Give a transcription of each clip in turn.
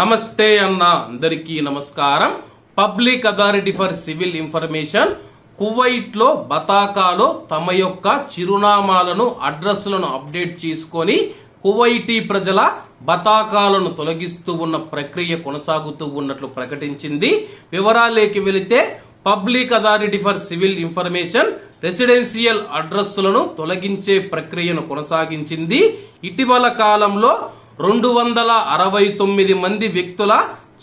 నమస్తే అన్న అందరికీ నమస్కారం. Public authority for civil information కువైట్లో బతాకాలో తమ యొక్క చిరునామాలను అడ్రస్లను అప్డేట్ చేసుకొని కువైటీ ప్రజల బతాకాలను తొలగిస్తూ ఉన్న ప్రక్రియ కొనసాగుతూ ఉన్నట్లు ప్రకటించింది. వివరాలేకి వెళితే public authority for civil information residential అడ్రస్లను తొలగించే ప్రక్రియను కొనసాగించింది. ఇటీవల కాలంలో రెండు వందల అరవై తొమ్మిది మంది వ్యక్తుల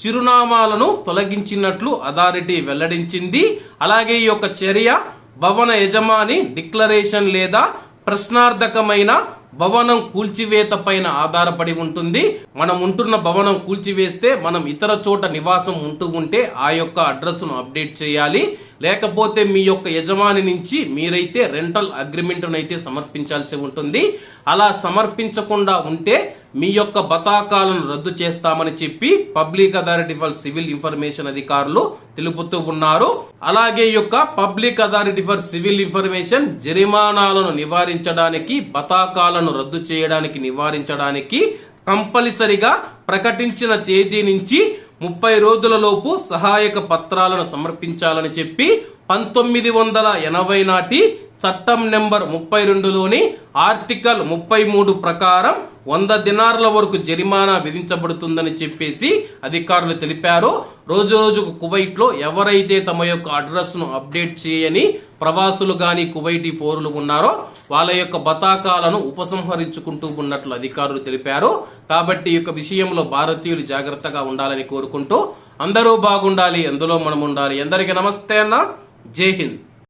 చిరునామాలను తొలగించినట్లు అథారిటీ వెల్లడించింది. అలాగే ఈ యొక్క చర్య భవన యజమాని డిక్లరేషన్ లేదా ప్రశ్నార్థకమైన భవనం కూల్చివేత పైన ఆధారపడి ఉంటుంది. మనం ఉంటున్న భవనం కూల్చివేస్తే మనం ఇతర చోట నివాసం ఉంటూ ఉంటే ఆ యొక్క అడ్రస్ను అప్డేట్ చేయాలి. లేకపోతే మీ యొక్క యజమాని నుంచి మీరైతే రెంటల్ అగ్రిమెంట్ అయితే సమర్పించాల్సి ఉంటుంది. అలా సమర్పించకుండా ఉంటే మీ యొక్క బతాకాలను రద్దు చేస్తామని చెప్పి public authority for civil information అధికారులు తెలుపుతూ ఉన్నారు. అలాగే యొక్క public authority for civil information జరిమానాలను నివారించడానికి బతాకాలను రద్దు చేయడానికి నివారించడానికి కంపల్సరిగా ప్రకటించిన తేదీ నుంచి ముప్పై రోజులలోపు సహాయక పత్రాలను సమర్పించాలని చెప్పి పంతొమ్మిది వందల ఎనభై నాటి చట్టం నెంబర్ ముప్పై రెండులోని ఆర్టికల్ ముప్పై మూడు ప్రకారం వంద దినార్ల వరకు జరిమానా విధించబడుతుందని చెప్పేసి అధికారులు తెలిపారు. రోజు రోజుకు కువైట్లో ఎవరైతే తమ యొక్క అడ్రస్ను అప్డేట్ చేయని ప్రవాసులు గాని కువైటీ పౌరులు ఉన్నారో వాళ్ళ యొక్క బతాకాలను ఉపసంహరించుకుంటూ ఉన్నట్లు అధికారులు తెలిపారు. కాబట్టి ఈ యొక్క విషయంలో భారతీయులు జాగ్రత్తగా ఉండాలని కోరుకుంటూ అందరూ బాగుండాలి అందులో మనం ఉండాలి అందరికీ నమస్తే అన్న. జై హింద్.